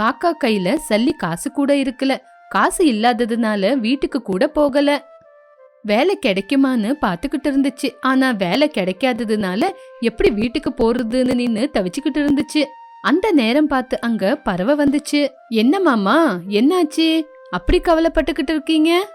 காக்கா கையில சல்லி காசு கூட இருக்கல. காசு இல்லாததுனால வீட்டுக்கு கூட போகல. வேலை கிடைக்குமான்னு பாத்துக்கிட்டு இருந்துச்சு. ஆனா வேலை கிடைக்காததுனால எப்படி வீட்டுக்கு போறதுன்னு நின்னு தவிச்சுக்கிட்டு இருந்துச்சு. அந்த நேரம் பார்த்து அங்க பறவை வந்துச்சு. என்ன மாமா என்னாச்சு? அப்படி கவலைப்பட்டுக்கிட்டு இருக்கீங்க?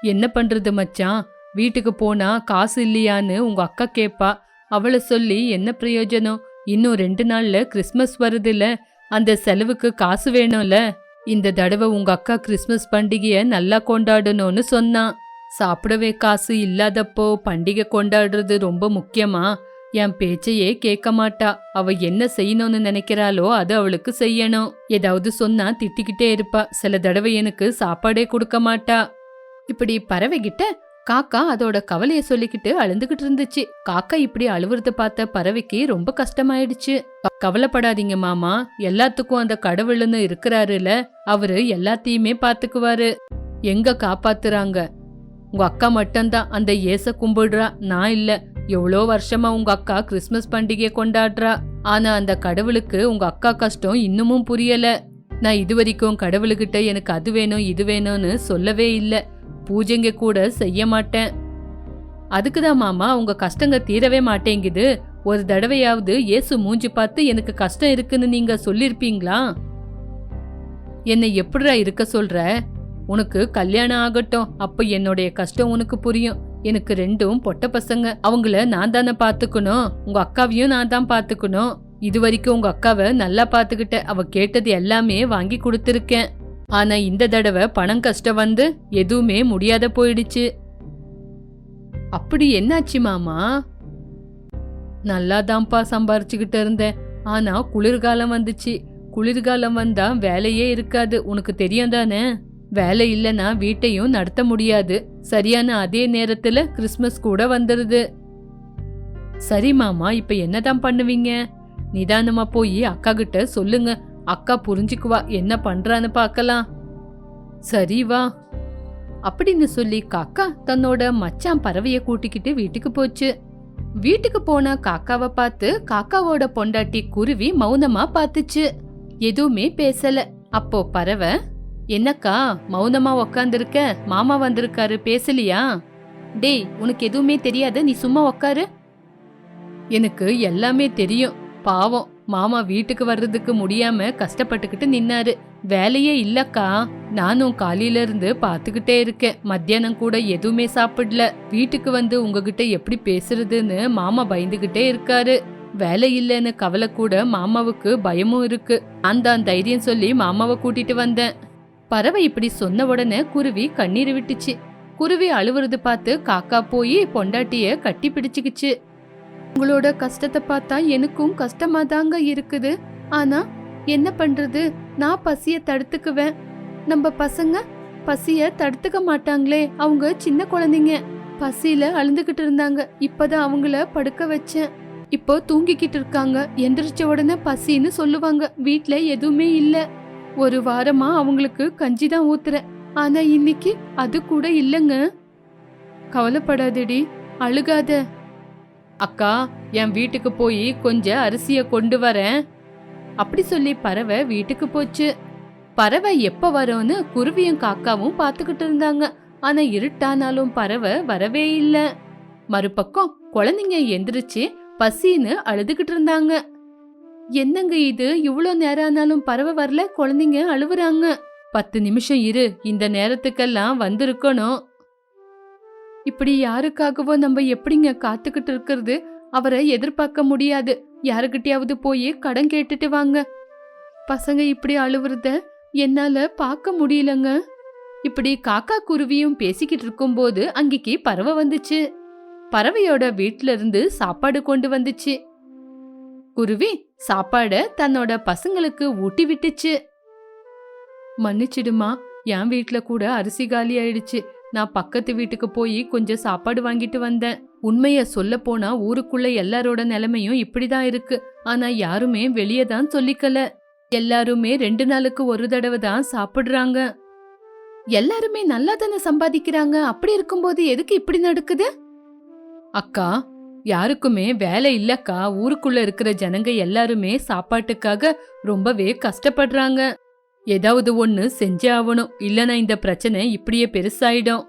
என்ன பண்றது மச்சான்? வீட்டுக்கு போனா காசு இல்லையான்னு உங்க அக்கா கேப்பா. அவளை சொல்லி என்ன பிரயோஜனம்? இன்னும் ரெண்டு நாள்ல கிறிஸ்மஸ் வருதுல்ல அந்த செலவுக்கு காசு வேணும்ல. இந்த தடவை உங்க அக்கா கிறிஸ்மஸ் பண்டிகைய நல்லா கொண்டாடணும்னு சொன்னான் சாப்பிடவே காசு இல்லாதப்போ பண்டிகை கொண்டாடுறது ரொம்ப முக்கியமா? என் பேச்சையே கேட்க மாட்டா. அவ என்ன செய்யணும்னு நினைக்கிறாளோ அது அவளுக்கு செய்யணும். ஏதாவது சொன்னா திட்டிக்கிட்டே இருப்பா. சில தடவை எனக்கு சாப்பாடே கொடுக்க மாட்டா. இப்படி பறவைகிட்ட காக்கா அதோட கவலைய சொல்லிக்கிட்டு அழுந்துகிட்டு இருந்துச்சு. காக்கா இப்படி அழுவுறத பார்த்த பறவைக்கு ரொம்ப கஷ்டமாயிடுச்சு. கவலைப்படாதீங்க மாமா. எல்லாத்துக்கும் அந்த கடவுள்னு இருக்கிறாருல அவரு எல்லாத்தையுமே பாத்துக்குவாரு. எங்க காப்பாத்துறாங்க? உங்க அக்கா மட்டும்தான் அந்த ஏச கும்பிடுறா. நான் இல்ல. எவ்வளோ வருஷமா உங்க அக்கா கிறிஸ்மஸ் பண்டிகையை கொண்டாடுறா. ஆனா அந்த கடவுளுக்கு உங்க அக்கா கஷ்டம் இன்னமும் புரியல. நான் இது வரைக்கும் கடவுளுக்கிட்ட எனக்கு அது வேணும் இது வேணும்னு சொல்லவே இல்லை. பூஜைங்க கூட செய்ய மாட்டேன். அதுக்குதான் மாமா உங்க கஷ்டங்க தீரவே மாட்டேங்குது. ஒரு தடவையாவது இயேசு மூஞ்சி பார்த்து எனக்கு கஷ்டம் இருக்குன்னு நீங்க சொல்லிருப்பீங்களா? என்னை எப்படிடா இருக்க சொல்ற? உனக்கு கல்யாணம் ஆகட்டும். அப்ப என்னுடைய கஷ்டம் உனக்கு புரியும். எனக்கு ரெண்டும் பொட்ட பசங்க. அவங்கள நான் தானே பாத்துக்கணும் உங்க அக்காவையும் நான் தான் பாத்துக்கணும் இது வரைக்கும் உங்க அக்காவை நல்லா பாத்துக்கிட்ட அவ கேட்டது எல்லாமே வாங்கி கொடுத்துருக்கேன். ஆனா இந்த தடவை பணம் கஷ்டம் வந்து எதுவுமே முடியாத போயிடுச்சு. அப்படி என்னாச்சு மாமா? நல்லாதான்ப்பா சம்பாரிச்சுக்கிட்டு இருந்தேன். ஆனா குளிர்காலம் வந்துச்சு. குளிர்காலம் வந்தா வேலையே இருக்காது. உனக்கு தெரியும் தானே? வேலை இல்லைன்னா வீட்டையும் நடத்த முடியாது. சரியான அதே நேரத்துல கிறிஸ்மஸ் கூட வந்துருது. சரி மாமா இப்ப என்னதான் பண்ணுவீங்க? நிதானமா போய் அக்கா கிட்ட சொல்லுங்க. அக்கா புரிஞ்சுக்குவா என்ன பண்றான்னு பார்க்கலாம். சரி வா. அப்படின்னு சொல்லி காக்கா தன்னோட மச்சான் பறவைய கூட்டிக்கிட்டு வீட்டுக்கு போச்சு. வீட்டுக்கு போன காக்காவை பார்த்து காக்காவோட பொண்டாட்டி குருவி மௌனமா பார்த்துச்சு. எதுவுமே பேசல. அப்போ பறவை என்னக்கா மௌனமா உக்காந்துருக்க? மாமா வந்திருக்காரு பேசலியா? டேய் உனக்கு எதுவுமே தெரியாத நீ சும்மா உக்காரு. எனக்கு எல்லாமே தெரியும் பாவம். மாமா வீட்டுக்கு வர்றதுக்கு முடியாம கஷ்டப்பட்டுக்கிட்டு நின்னாரு. வேலையே இல்லக்கா. நானும் காலையில இருந்து பாத்துக்கிட்டே இருக்கேன். மத்தியானம் கூட எதுவுமே சாப்பிடல. வீட்டுக்கு வந்து உங்ககிட்ட எப்படி பேசுறதுன்னு மாமா பயந்துகிட்டே இருக்காரு. வேலை இல்லைன்னு கவலை கூட மாமாவுக்கு பயமும் இருக்கு. அந்த தைரியம் சொல்லி மாமாவை கூட்டிட்டு வந்தேன். பறவை இப்படி சொன்ன உடனே குருவி கண்ணீர் விட்டுச்சு. குருவி அழுவுறது பார்த்து காக்கா போய் பொண்டாட்டிய கட்டி பிடிச்சுக்கிச்சு. உங்களோட கஷ்டத்தை பார்த்தா எனக்கும் கஷ்டமா தாங்க இருக்குது. ஆனா என்ன பண்றது? நான் பசிய தடுத்துக்குவேன். நம்ம பசங்க பசிய தடுத்துக்க மாட்டாங்களே. அவங்க சின்ன குழந்தைங்க. பசியில அழுந்துகிட்டு இருந்தாங்க. இப்பதான் அவங்கள படுக்க வச்சேன். இப்போ தூங்கிக்கிட்டு இருக்காங்க. எந்திரிச்ச உடனே பசின்னு சொல்லுவாங்க. வீட்ல எதுவுமே இல்ல. ஒரு வாரமா அவங்களுக்கு கஞ்சி தான் ஊத்துறேன். ஆனா இன்னைக்கு அது கூட இல்லைங்க. கவலைப்படாதடி. அழுகாத. அக்கா என் வீட்டுக்கு போய் கொஞ்சம் அரிசிய கொண்டு வரேன். அப்படி சொல்லி பறவை வீட்டுக்கு போச்சு. பறவை எப்ப வரும்னு குருவியும் காக்காவும் பார்த்துக்கிட்டு இருந்தாங்க. ஆனா இருட்டானாலும் பறவை வரவே இல்ல. மறுபக்கம் குழந்தைங்க எந்திரிச்சு பசின்னு அழுதுகிட்டு இருந்தாங்க. என்னங்க இது? இவ்வளோ நேரம் ஆனாலும் பறவை வரல? குழந்தைங்க அழுவுறாங்க. பத்து நிமிஷம் இரு இந்த நேரத்துக்கெல்லாம் வந்திருக்கணும். இப்படி யாருக்காகவோ நம்ம எப்படிங்க காத்துக்கிட்டு இருக்கிறது? அவரை எதிர்பார்க்க முடியாது. யாருக்கிட்டயாவது போய் கடன் கேட்டுட்டு வாங்க. பசங்க இப்படி அழுவுறத என்னால பார்க்க முடியலங்க. இப்படி காக்கா குருவியும் பேசிக்கிட்டு இருக்கும்போது அங்கிக்கு பறவை வந்துச்சு. பறவையோட வீட்ல இருந்து சாப்பாடு கொண்டு வந்துச்சு. குருவி சாப்பாட தன்னோட பசங்களுக்கு ஊட்டி விட்டுச்சு. மன்னிச்சிடுமா என் வீட்ல கூட அரிசி காலி ஆயிடுச்சு. நான் பக்கத்து வீட்டுக்கு போய் கொஞ்சம் சாப்பாடு வாங்கிட்டு வந்தேன். உண்மைய சொல்ல போனா ஊருக்குள்ள எல்லாரோட நிலைமையும் இப்படிதான் இருக்கு. ஆனா யாருமே வெளியே தான் சொல்லிக்கல. எல்லாருமே ரெண்டு நாளுக்கு ஒரு தடவை தான் சாப்பிடுறாங்க. எல்லாருமே நல்லா தானே சம்பாதிக்கிறாங்க. அப்படி இருக்கும்போது எதுக்கு இப்படி நடக்குது? அக்கா யாருக்குமே வேலை இல்லக்கா. ஊருக்குள்ள இருக்கிற ஜனங்க எல்லாருமே சாப்பாட்டுக்காக ரொம்பவே கஷ்டப்படுறாங்க. ஏதாவது ஒண்ணு செஞ்சே ஆகணும். இல்லனா இந்த பிரச்சனை இப்படியே பெருசாயிடும்.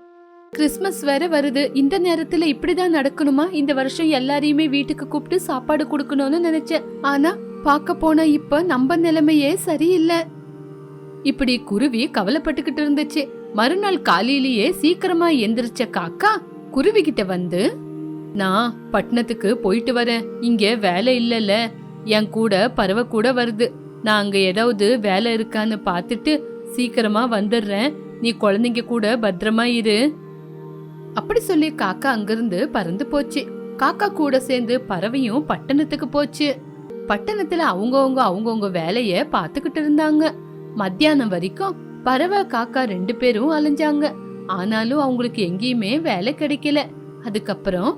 கிறிஸ்மஸ் வேற வருது. இந்த நேரத்துல இப்படிதான் நடக்கணுமா? இந்த வருஷம் எல்லாரையுமே வீட்டுக்கு கூப்பிட்டு சாப்பாடு கொடுக்கணும்னு நினைச்சேன். ஆனா பார்க்க போனா இப்ப நம்ம நிலைமையே சரியில்லை. இப்படி குருவி கவலைப்பட்டுக்கிட்டு இருந்துச்சு. மறுநாள் காலையிலேயே சீக்கிரமா எந்திரிச்ச காக்கா குருவி கிட்ட வந்து நான் பட்டணத்துக்கு போயிட்டு வரேன். இங்க வேலை இல்லைல்ல. என் கூட பறவை கூட வருது. நான் அங்கே ஏதாவது வேலை இருக்கான்னு பார்த்துட்டு சீக்கிரமா வந்துடுறேன். நீ குழந்தைங்க கூட பத்திரமா இரு. அப்படி சொல்லி காக்கா அங்கிருந்து பறந்து போச்சு. காக்கா கூட சேர்ந்து பறவையும் பட்டணத்துக்கு போச்சு. பட்டணத்துல அவங்கவுங்க அவங்கவுங்க வேலைய பார்த்துக்கிட்டு இருந்தாங்க. மத்தியானம் வரைக்கும் பறவை காக்கா ரெண்டு பேரும் அலைஞ்சாங்க. ஆனாலும் அவங்களுக்கு எங்கேயுமே வேலை கிடைக்கல. அதுக்கப்புறம்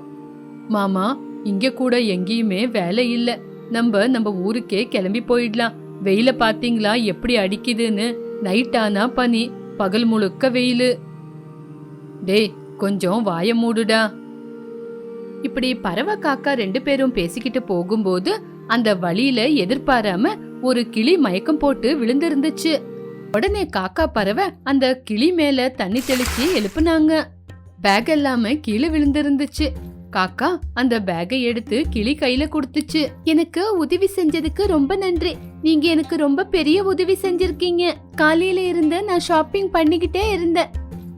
மாமா இங்க கூட எங்கேயுமே வேலை இல்ல. நம்ம நம்ம ஊருக்கே கிளம்பி போயிடலாம். வெயில பாத்தீங்களா? எப்படி அடிக்குதுன்னு? நைட் ஆனா பனி பகல் முழுக்க வெயில். டேய் கொஞ்சம் வாய மூடுடா. இப்படி பறவை காக்கா ரெண்டு பேரும் பேசிக்கிட்டு போகும்போது அந்த வழியில எதிர்பாராம ஒரு கிளி மயக்கம் போட்டு விழுந்திருந்துச்சு. உடனே காக்கா பறவை அந்த கிளி மேல தண்ணி தெளிச்சு எழுப்புனாங்க. பேக் எல்லாம கீழே விழுந்திருந்துச்சு. காக்கா அந்த பேக்கை எடுத்து கிளி கையில கொடுத்துச்சு. எனக்கு உதவி செஞ்சதுக்கு ரொம்ப நன்றி. நீங்க எனக்கு ரொம்ப பெரிய உதவி செஞ்சிருக்கீங்க. காலையில இருந்து நான் ஷாப்பிங் பண்ணிக்கிட்டே இருந்தேன்.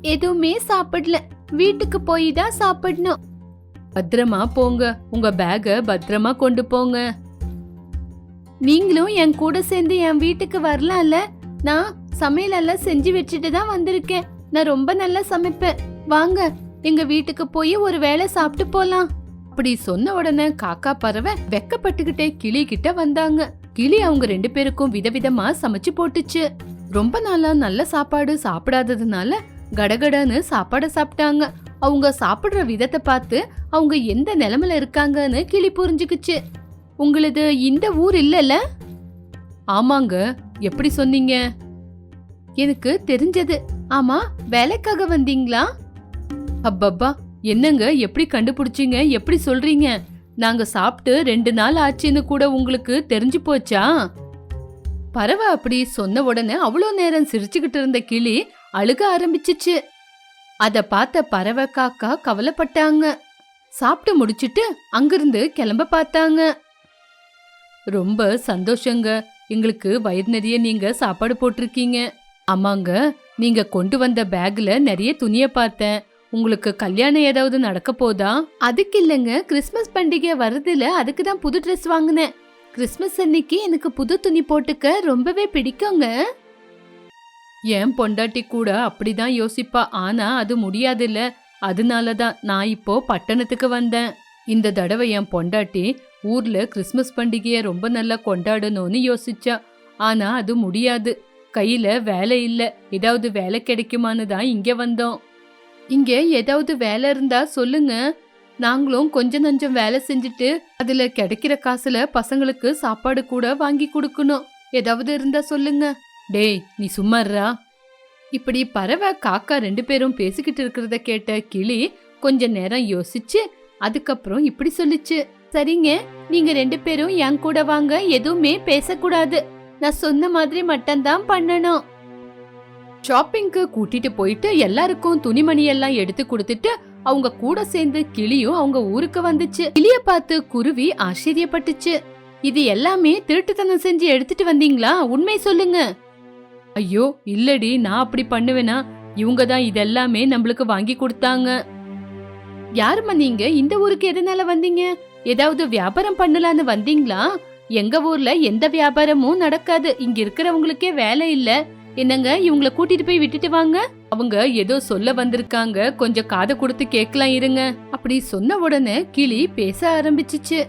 எதுவுமே சாப்பிடல. வீட்டுக்கு போய் தான் சாப்பிடணும். பத்திரமா போங்க. உங்க பேக பத்திரமா கொண்டு போங்க. நீங்களும் என் கூட சேர்ந்து என் வீட்டுக்கு வரலாம்ல. நான் சமையலெல்லாம் செஞ்சு வச்சுட்டு தான் வந்திருக்கேன். நான் ரொம்ப நல்லா சமைப்பேன். வாங்க. எங்க வீட்டுக்கு போய் ஒரு வேளை சாப்பிட்டு போலாம். அப்படி சொன்ன உடனே காக்கா பறவை வெக்கப்பட்டுக்கிட்டே கிளி கிட்ட வந்தாங்க. கிளி அவங்க ரெண்டு பேருக்கும் விதவிதமா சமைச்சு போட்டுச்சு. ரொம்ப நாளா நல்ல சாப்பாடு சாப்பிடாததுனால கடகடன்னு சாப்பாடை சாப்பிட்டாங்க. அவங்க சாப்பிடுற விதத்தை பார்த்து அவங்க எந்த நிலமல இருக்காங்கன்னு கிளி புரிஞ்சுக்குச்சு. உங்களது இந்த ஊர் இல்லைல்ல? ஆமாங்க. எப்படி சொன்னீங்க? எனக்கு தெரிஞ்சது. ஆமா வேலைக்காக வந்தீங்களா? அப்பப்பா என்னங்க எப்படி கண்டுபிடிச்சீங்க? எப்படி சொல்றீங்க? நாங்க சாப்பிட்டு ரெண்டு நாள் ஆச்சுன்னு கூட உங்களுக்கு தெரிஞ்சு போச்சா? பறவை அப்படி சொன்ன உடனே அவ்வளோ நேரம் சிரிச்சுக்கிட்டு இருந்த கிளி அழுக ஆரம்பிச்சிச்சு. அத பார்த்த பறவை காக்கா கவலைப்பட்டாங்க. சாப்பிட்டு முடிச்சிட்டு அங்கிருந்து கிளம்ப பார்த்தாங்க. ரொம்ப சந்தோஷங்க. எங்களுக்கு வயிறு நிறைய நீங்க சாப்பாடு போட்டிருக்கீங்க. ஆமாங்க நீங்க கொண்டு வந்த பேக்ல நிறைய துணியை பார்த்தேன். உங்களுக்கு கல்யாணம் ஏதாவது நடக்க போதா? அதுக்கு இல்லைங்க. கிறிஸ்மஸ் பண்டிகை வருதுல அதுக்கு தான் புது ட்ரெஸ் வாங்கினேன். கிறிஸ்மஸ் அன்னைக்கு எனக்கு புது துணி போட்டுக்க ரொம்பவே பிடிக்குங்க. என் பொண்டாட்டி கூட அப்படிதான் யோசிப்பா. ஆனா அது முடியாதுல்ல. அதனால தான் நான் இப்போ பட்டணத்துக்கு வந்தேன். இந்த தடவை என் பொண்டாட்டி ஊர்ல கிறிஸ்மஸ் பண்டிகையை ரொம்ப நல்லா கொண்டாடணும்னு யோசிச்சா. ஆனா அது முடியாது. கையில வேலை இல்ல. ஏதாவது வேலை கிடைக்குமான்னு தான் இங்க வந்தோம். இங்கே ஏதாவது வேலை இருந்தா சொல்லுங்க. நாங்களும் கொஞ்சம் நஞ்சம் வேலை செஞ்சுட்டு அதுல கிடைக்கிற காசுல பசங்களுக்கு சாப்பாடு கூட வாங்கி கொடுக்கணும். ஏதாவது இருந்தா சொல்லுங்க. டேய் நீ சும்மாறா இப்படி பறவை காக்கா ரெண்டு பேரும் பேசிக்கிட்டு இருக்கிறத கேட்ட கிளி கொஞ்ச நேரம் யோசிச்சு அதுக்கப்புறம் இப்படி சொல்லிச்சு. சரிங்க நீங்க ரெண்டு பேரும் என் கூட வாங்க எதுவுமே பேசக்கூடாது. நான் சொன்ன மாதிரி மட்டும்தான் பண்ணணும். ஷாப்பிங்க்கு கூட்டிட்டு போயிட்டு எல்லாருக்கும் துணிமணி எல்லாம் எடுத்து கொடுத்துட்டு அவங்க கூட சேர்ந்து கிளியும் அவங்க ஊருக்கு வந்துச்சு. கிளிய பார்த்து குருவி ஆச்சரியப்பட்டுச்சு. இது எல்லாமே திருட்டுத்தனம் செஞ்சு எடுத்துட்டு வந்தீங்களா? உண்மை சொல்லுங்க. ஐயோ இல்லடி நான் அப்படி பண்ணுவேனா? இவங்க தான் இதெல்லாமே நம்மளுக்கு வாங்கி கொடுத்தாங்க. யாரும்மா நீங்க? இந்த ஊருக்கு எதனால வந்தீங்க? ஏதாவது வியாபாரம் பண்ணலான்னு வந்தீங்களா? எங்க ஊர்ல எந்த வியாபாரமும் நடக்காது. இங்க இருக்கிறவங்களுக்கே வேலை இல்லை. என்னங்க இவங்கள கூட்டிட்டு போய் விட்டுட்டு வாங்க? அவங்க ஏதோ சொல்ல வந்திருக்காங்க. கொஞ்சம் காதை கொடுத்து கேட்கலாம் இருங்க. அப்படி சொன்ன உடனே கிளி பேச ஆரம்பிச்சிச்சு.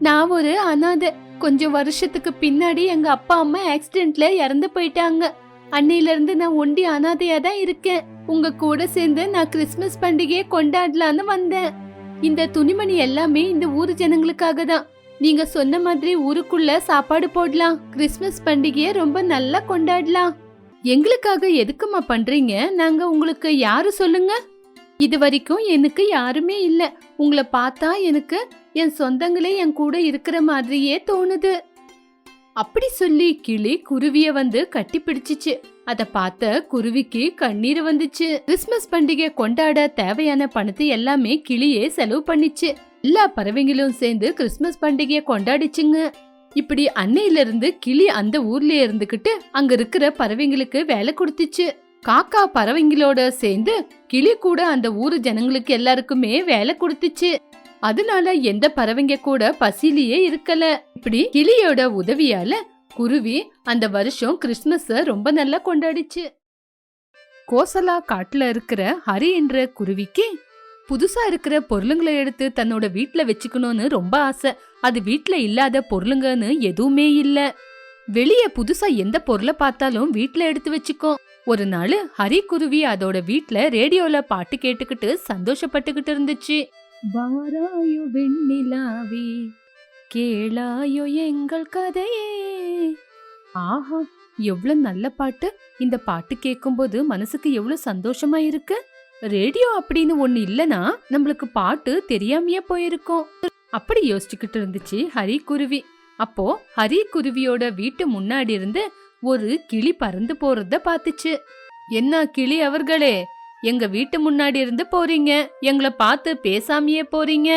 நான் ஒரு அனாதை. கொஞ்சம் வருஷத்துக்கு பின்னாடி எங்க அப்பா அம்மா ஆக்சிடென்ட்ல இறந்து போயிட்டாங்க. அன்னையில இருந்து நான் ஒண்டி அனாதையா தான் இருக்கேன். உங்க கூட சேர்ந்து நான் கிறிஸ்மஸ் பண்டிகையை கொண்டாடலான்னு வந்தேன். இந்த துணிமணி எல்லாமே இந்த ஊர் ஜனங்களுக்காக தான். நீங்க சொன்ன மாதிரி ஊருக்குள்ள சாப்பாடு போடலாம். கிறிஸ்மஸ் பண்டிகையை ரொம்ப நல்லா கொண்டாடலாம். எங்களுக்காக எதுக்குமா பண்றீங்க? நாங்க உங்களுக்கு யாரு சொல்லுங்க? இது வரைக்கும் எனக்கு யாருமே இல்ல. உங்களை பார்த்தா எனக்கு என் சொந்தங்களே என் கூட இருக்கிற மாதிரியே தோணுது. அப்படி சொல்லி கிளி குருவிய வந்து கட்டி பிடிச்சிச்சு அத பார்த்த குருவிக்கு கண்ணீர் வந்துச்சு. கிறிஸ்மஸ் பண்டிகை கொண்டாட தேவையான பணத்தை எல்லாமே கிளியே செலவு பண்ணிச்சு. எல்லா பறவைங்களும் சேர்ந்து கிறிஸ்மஸ் பண்டிகையை கொண்டாடிச்சுங்க. இப்படி அன்னையில இருந்து கிளி அந்த ஊர்ல இருந்துகிட்டு அங்க இருக்கிற பறவைங்களுக்கு வேலை கொடுத்துச்சு. காக்கா பறவைங்களோட சேர்ந்து கிளி கூட அந்த ஊரு ஜனங்களுக்கு எல்லாருக்குமே வேலை கொடுத்துச்சு. அதனால எந்த பறவைங்க கூட பசியிலேயே இருக்கல. இப்படி கிளியோட உதவியால குருவி அந்த வருஷம் கிறிஸ்மஸ ரொம்ப நல்லா கொண்டாடிச்சு. கோசலா காட்டுல இருக்கிற ஹரி என்ற குருவிக்கு புதுசா இருக்கிற பொருளுங்களை எடுத்து தன்னோட வீட்ல வச்சுக்கணும்னு ரொம்ப ஆசை. அது வீட்ல இல்லாத பொருளுங்கன்னு எதுவுமே இல்ல. வெளிய புதுசா எந்த பொருளை பார்த்தாலும் வீட்ல எடுத்து வச்சுக்கோ. ஒரு நாள் ஹரி குருவி அதோட வீட்ல ரேடியோல பாட்டு கேட்டுக்கிட்டு சந்தோஷப்பட்டுக்கிட்டு இருந்துச்சு. வாராயோ வெண்ணிலாவே கேளாயோ எங்கள் கதையே. ஆஹா எவ்வளவு நல்ல பாட்டு. இந்த பாட்டு கேட்கும்போது மனசுக்கு எவ்வளவு சந்தோஷமா இருக்கு. ரேடியோ அப்படின்னு ஒன்று இல்லனா நம்மளுக்கு பாட்டு தெரியாமையே போயிருக்கும். அப்படி யோசிச்சுக்கிட்டு இருந்துச்சு ஹரி குருவி அப்போ ஹரி குருவியோட வீட்டு முன்னாடி இருந்து ஒரு கிளி பறந்து போறத பாத்துச்சு. என்ன கிளி அவர்களே? எங்க வீட்டு முன்னாடி இருந்து போறீங்க? எங்களை பார்த்து பேசாமையே போறீங்க?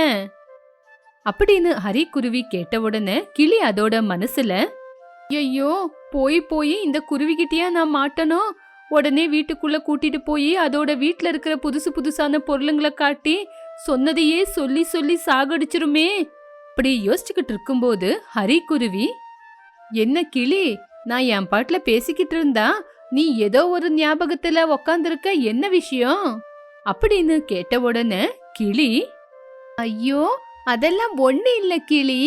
அப்படின்னு ஹரி குருவி கேட்ட உடனே கிளி அதோட மனசுல ஐயோ போய் போய் இந்த குருவிகிட்டயா நான் மாட்டணும்? உடனே வீட்டுக்குள்ள கூட்டிட்டு போய் அதோட வீட்ல இருக்கிற புதுசு புதுசான பொருளுங்களை காட்டி சொன்னதையே சொல்லி சொல்லி சாகடிச்சிருமே. அப்படி யோசிச்சுக்கிட்டு இருக்கும்போது ஹரி குருவி என்ன கிளி நான் என் பாட்டுல பேசிக்கிட்டு இருந்தா நீ ஏதோ ஒரு ஞாபகத்துல உக்காந்துருக்க என்ன விஷயம்? அப்படின்னு கேட்ட உடனே கிளி ஐயோ அதெல்லாம் ஒண்ணு இல்ல கிளி.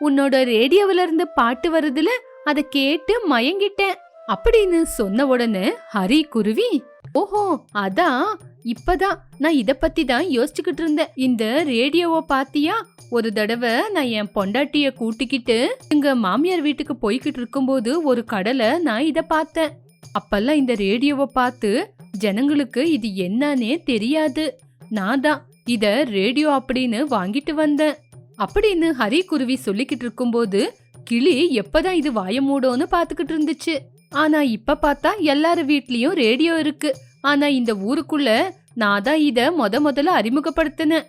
உன்னோட ரேடியோவில இருந்து பாட்டு வருதுல அத கேட்டு மயங்கிட்டேன். அப்படின்னு சொன்ன உடனே ஹரி குருவி ஓஹோ அதான் இப்பதான் நான் இத பத்தி தான் யோசிச்சுக்கிட்டு இருந்தேன். இந்த ரேடியோவை பாத்தியா? ஒரு தடவை நான் என் பொண்டாட்டிய கூட்டிக்கிட்டு எங்க மாமியார் வீட்டுக்கு போய்கிட்டு இருக்கும்போது ஒரு கடலை நான் இத பார்த்தேன் அப்பெல்லாம் இந்த ரேடியோவை பார்த்து ஜனங்களுக்கு இது என்னன்னே தெரியாது. நான் தான் இத ரேடியோ அப்படின்னு வாங்கிட்டு வந்தேன். அப்படின்னு ஹரி குருவி சொல்லிக்கிட்டு இருக்கும்போது கிளி எப்பதான் இது வாய மூடோன்னு பாத்துக்கிட்டு இருந்துச்சு. ஆனா இப்ப பார்த்தா எல்லார் வீட்லயும் ரேடியோ இருக்கு. ஆனா இந்த ஊருக்குள்ள நான் தான் இத முத முதல்ல அறிமுகப்படுத்தினேன்.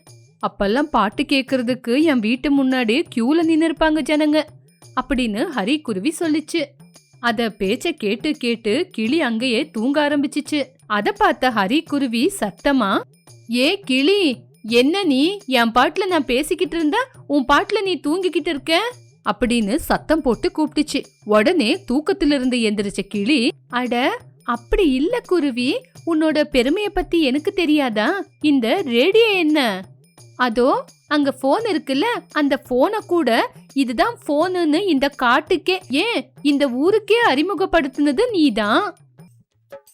அப்பெல்லாம் பாட்டு கேக்குறதுக்கு என் வீட்டு முன்னாடி கியூல நின்று இருப்பாங்க ஜனங்க. அப்படின்னு ஹரி குருவி சொல்லிச்சு. அத பேச்ச கேட்டு கேட்டு கிளி அங்கேயே தூங்க ஆரம்பிச்சிச்சு. அத பார்த்த ஹரி குருவி சத்தமா ஏ கிளி என்ன நீ? என் பாட்டுல நான் பேசிக்கிட்டு இருந்தா உன் பாட்டுல நீ தூங்கிக்கிட்டு இருக்க? அப்படின்னு சத்தம் போட்டு கூப்பிட்டுச்சு. உடனே தூக்கத்திலிருந்து எந்திரிச்ச கிளி அட அப்படி இல்ல குருவி. உன்னோட பெருமைய பத்தி எனக்கு தெரியாதா? இந்த ரேடியோ என்ன? அதோ அங்க போன் இருக்குல்ல. அந்த போனை கூட இதுதான் போனுன்னு இந்த காட்டுக்கே ஏன்? இந்த ஊருக்கே அறிமுகப்படுத்தினது நீதான்.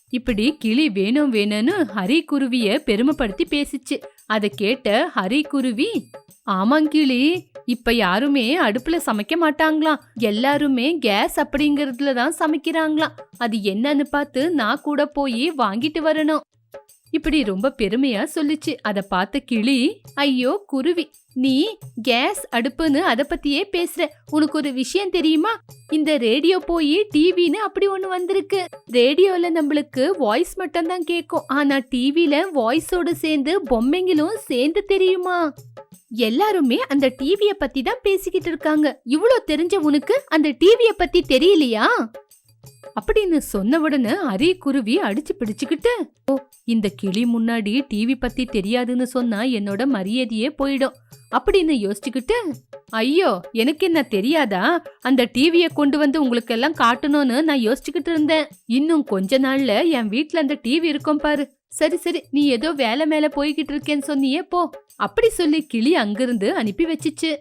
இப்படி கிளி வேணும் வேணும்னு ஹரி குருவிய பெருமைப்படுத்தி பேசிச்சு. அதை கேட்ட ஹரி குருவி ஆமாங்கிளி இப்ப யாருமே அடுப்புல சமைக்க மாட்டாங்களாம். எல்லாருமே கேஸ் அப்படிங்கறதுல தான் சமைக்கிறாங்களாம். அது என்னன்னு பார்த்து நான் கூட போய் வாங்கிட்டு வரணும். இப்படி ரொம்ப பெருமையா சொல்லுச்சு. அதை பார்த்த கிளி ஐயோ குருவி. நீ கேஸ் அடுப்புன்னு அதை பத்தியே பேசுற. உனக்கு ஒரு விஷயம் தெரியுமா? இந்த ரேடியோ போய் டிவின்னு அப்படி ஒண்ணு வந்திருக்கு. ரேடியோல நம்மளுக்கு வாய்ஸ் மட்டும் தான் கேட்கும் ஆனா டிவில வாய்ஸோட சேர்ந்து பொம்மைங்களும் சேர்ந்து தெரியுமா? எல்லாருமே அந்த டிவிய பத்தி தான் பேசிக்கிட்டு இருக்காங்க. இவ்வளோ தெரிஞ்ச உனக்கு அந்த டிவிய பத்தி தெரியலையா? அப்படின்னு சொன்ன உடனே அரி குருவி அடிச்சு பிடிச்சுக்கிட்டு ஓ இந்த கிளி முன்னாடி டிவி பத்தி தெரியாதுன்னு சொன்னா என்னோட மரியாதையே போயிடும் அப்படின்னு யோசிச்சுக்கிட்டு ஐயோ எனக்கு என்ன தெரியாதா? அந்த டிவியை கொண்டு வந்து உங்களுக்கு எல்லாம் காட்டணும்னு நான் யோசிச்சுக்கிட்டு இருந்தேன். இன்னும் கொஞ்ச நாள்ல என் வீட்டுல அந்த டிவி இருக்கும் பாரு. சரி சரி நீ ஏதோ வேலை மேல போய்கிட்டு இருக்கேன்னு சொன்னியே போ. அப்படி சொல்லி கிளி அங்கிருந்து அனுப்பி வச்சிச்சு.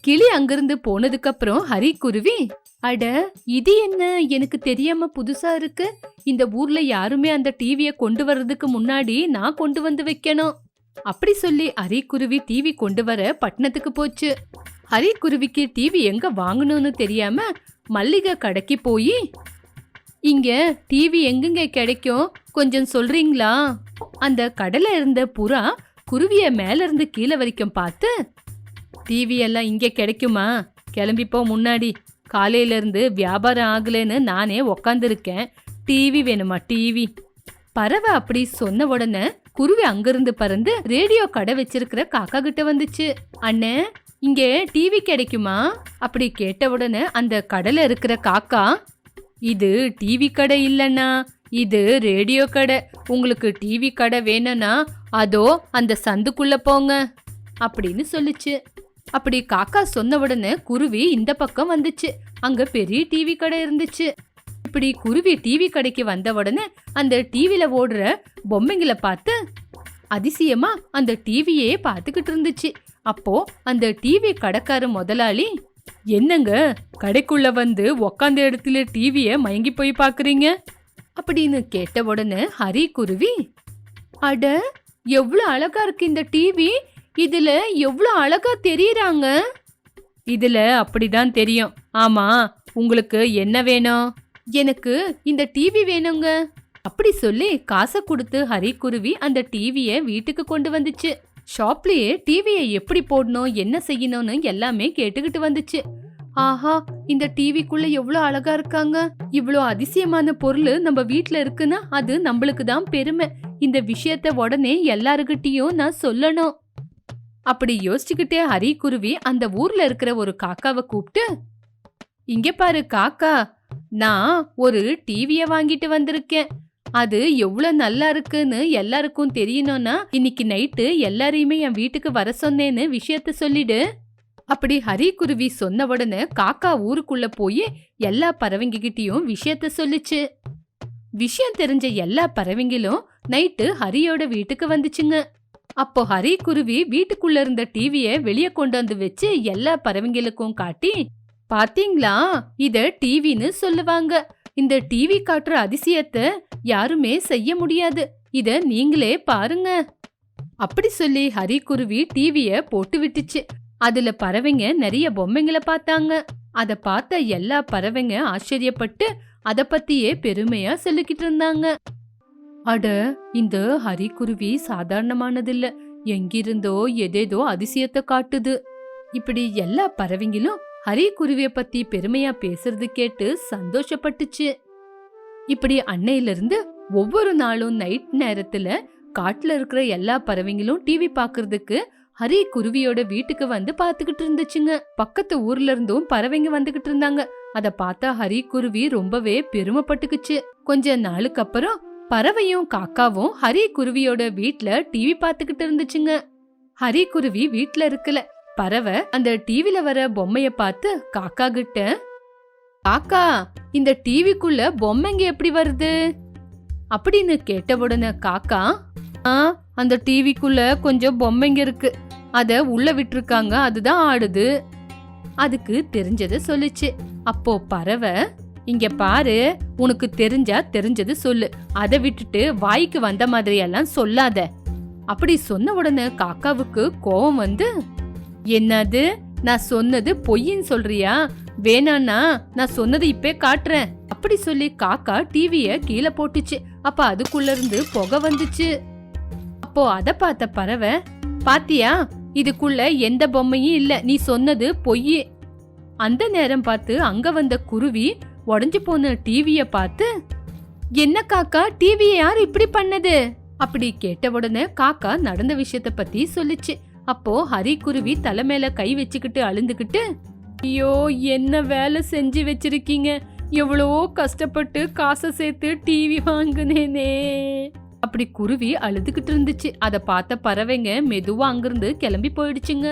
கிளி அங்கிருந்து போனதுக்கு அப்புறம் ஹரி குருவி அட இது என்ன? எனக்கு தெரியாம புதுசா இருக்கு. இந்த ஊர்ல யாருமே அந்த டிவிய கொண்டு வர்றதுக்கு முன்னாடி நான் கொண்டு வந்து வைக்கணும். அப்படி சொல்லி அரிக்குருவி டிவி கொண்டு வர பட்டணத்துக்கு போச்சு. அரிக்குருவிக்கு டிவி எங்க வாங்கணும்னு தெரியாம மல்லிகை கடைக்கு போய் இங்க டிவி எங்கெங்க கிடைக்கும்? கொஞ்சம் சொல்றீங்களா? அந்த கடல இருந்த புறா குருவிய மேல இருந்து கீழே வரைக்கும் பார்த்து டிவி எல்லாம் இங்க கிடைக்குமா? கிளம்பிப்போ முன்னாடி. காலையிலேருந்து வியாபாரம் ஆகலைன்னு நானே உக்காந்துருக்கேன். டிவி வேணுமா டிவி? பறவை அப்படி சொன்ன உடனே குருவி அங்கிருந்து பறந்து ரேடியோ கடை வச்சிருக்கிற காக்கா கிட்ட வந்துச்சு. அண்ணே இங்க டிவி கிடைக்குமா? அப்படி கேட்ட உடனே அந்த கடையில் இருக்கிற காக்கா இது டிவி கடை இல்லைண்ணா இது ரேடியோ கடை. உங்களுக்கு டிவி கடை வேணும்னா அதோ அந்த சந்துக்குள்ள போங்க. அப்படின்னு சொல்லுச்சு. அப்படி காக்கா சொன்ன உடனே குருவி இந்த பக்கம் வந்துச்சு. அங்க பெரிய டிவி கடை இருந்துச்சு. இப்படி குருவி டிவி கடைக்கு வந்த உடனே அந்த டிவில ஓடுற பொம்மைங்களை பார்த்து அதிசயமா அந்த டிவியே பார்த்துக்கிட்டு இருந்துச்சு. அப்போ அந்த டிவி கடைக்கார முதலாளி என்னங்க கடைக்குள்ள வந்து உக்காந்த இடத்துல டிவிய மயங்கி போய் பாக்குறீங்க அப்படின்னு கேட்ட உடனே ஹரி குருவி அட எவ்வளவு அழகா இருக்கு இந்த டிவி இதுல எவ்வளோ அழகா தெரியறாங்க? இதுல அப்படிதான் தெரியும். ஆமா உங்களுக்கு என்ன வேணும்? எனக்கு இந்த டிவி வேணுங்க. அப்படி சொல்லி காசை கொடுத்து ஹரி குருவி அந்த டிவியை வீட்டுக்கு கொண்டு வந்துச்சு. ஷாப்லயே டிவியை எப்படி போடணும் என்ன செய்யணும்னு எல்லாமே கேட்டுக்கிட்டு வந்துச்சு. ஆஹா இந்த டிவிக்குள்ள எவ்வளோ அழகா இருக்காங்க. இவ்வளோ அதிசயமான பொருள் நம்ம வீட்டில் இருக்குன்னா அது நம்மளுக்கு தான் பெருமை. இந்த விஷயத்த உடனே எல்லாருக்கிட்டையும் நான் சொல்லணும். அப்படி யோசிச்சுக்கிட்டே ஹரி குருவி அந்த ஊர்ல இருக்கிற ஒரு காக்காவை கூப்பிட்டு இங்க பாரு காக்கா நான் ஒரு டிவிய வாங்கிட்டு வந்திருக்கேன். அது எவ்வளவு நல்லா இருக்குன்னு எல்லாருக்கும் தெரியணும்னா இன்னைக்கு நைட்டு எல்லாரையுமே என் வீட்டுக்கு வர சொன்னேன்னு விஷயத்த சொல்லிடு. அப்படி ஹரி குருவி சொன்ன உடனே காக்கா ஊருக்குள்ள போய் எல்லா பறவைங்ககிட்டயும் விஷயத்த சொல்லுச்சு. விஷயம் தெரிஞ்ச எல்லா பறவைங்களும் நைட்டு ஹரியோட வீட்டுக்கு வந்துச்சுங்க. அப்போ ஹரி குருவி வீட்டுக்குள்ள இருந்த டிவிய வெளியே கொண்டு வந்து வச்சு எல்லா பறவைங்களுக்கும் காட்டி பாத்தீங்களா? இத டிவின்னு சொல்லுவாங்க. இந்த டிவி காட்டுற அதிசயத்தை யாருமே செய்ய முடியாது. இத நீங்களே பாருங்க. அப்படி சொல்லி ஹரி குருவி டிவிய போட்டு விட்டுச்சு. அதுல பறவைங்க நிறைய பொம்மைங்களை பார்த்தாங்க. அத பார்த்த எல்லா பறவைங்க ஆச்சரியப்பட்டு அத பத்தியே பெருமையா சொல்லிக்கிட்டு இருந்தாங்க. அட இந்த ஹரிக்குருவி சாதாரணமானதில்ல. எங்கிருந்தோ எதேதோ அதிசயத்தை காட்டுது. இப்படி எல்லா பறவைங்களும் ஹரிக்குருவிய பத்தி பெருமையா பேசுறது கேட்டு சந்தோஷப்பட்டுச்சு. இப்படி அன்னையிலிருந்து ஒவ்வொரு நாளும் நைட் நேரத்துல காட்டுல இருக்கிற எல்லா பறவைங்களும் டிவி பாக்குறதுக்கு ஹரி குருவியோட வீட்டுக்கு வந்து பாத்துக்கிட்டு இருந்துச்சுங்க. பக்கத்து ஊர்ல இருந்தும் பறவைங்க வந்துகிட்டு இருந்தாங்க. அத பார்த்தா ஹரி குருவி ரொம்பவே பெருமைப்பட்டுக்குச்சு. கொஞ்ச நாளுக்கு அப்புறம் பறவையும் காக்காவும் ஹரி குருவியோட வீட்ல டிவி பார்த்துக்கிட்டு இருந்துச்சுங்க. ஹரி குருவி வீட்ல இருக்கல. பறவை அந்த டிவில வர பொம்மைய பார்த்து காக்கா கிட்ட காக்கா இந்த டிவிக்குள்ள பொம்மைங்க எப்படி வருது? அப்படின்னு கேட்ட உடனே காக்கா ஆ அந்த டிவிக்குள்ள கொஞ்சம் பொம்மைங்க இருக்கு. அத உள்ள விட்டுருக்காங்க. அதுதான் ஆடுது. அதுக்கு தெரிஞ்சதை சொல்லுச்சு. அப்போ பறவை இங்க பாரு உனக்கு தெரிஞ்சா தெரிஞ்சது சொல்லு. அதை விட்டுட்டு வாய்க்கு வந்த மாதிரியெல்லாம் சொல்லாத. அப்படி சொன்ன உடனே காக்காவுக்கு கோவம் வந்து என்னது? நான் சொன்னது பொய்ன்னு சொல்றியா? வேணான்னா நான் சொன்னது இப்பே காட்டுறேன். அப்படி சொல்லி காக்கா டிவிய கீழே போட்டுச்சு. அப்ப அதுக்குள்ள இருந்து புகை வந்துச்சு. அப்போ அத பார்த்த பறவை பாத்தியா இதுக்குள்ள எந்த பொம்மையும் இல்ல. நீ சொன்னது பொய் அந்த நேரம் பார்த்து அங்க வந்த குருவி உடஞ்சு போன டிவிய பார்த்து என்ன காக்கா டிவியை யார் இப்படி பண்ணது? அப்படி கேட்ட உடனே காக்கா நடந்த விஷயத்த பத்தி சொல்லுச்சு. அப்போ ஹரி குருவி தலை மேல கை வச்சுக்கிட்டு அழுந்துகிட்டு ஐயோ என்ன வேலை செஞ்சு வச்சிருக்கீங்க? எவ்வளோ கஷ்டப்பட்டு காசை சேர்த்து டிவி வாங்குனேனே. அப்படி குருவி அழுதுகிட்டு இருந்துச்சு. அதை பார்த்த பறவைங்க மெதுவா அங்கிருந்து கிளம்பி போயிடுச்சுங்க.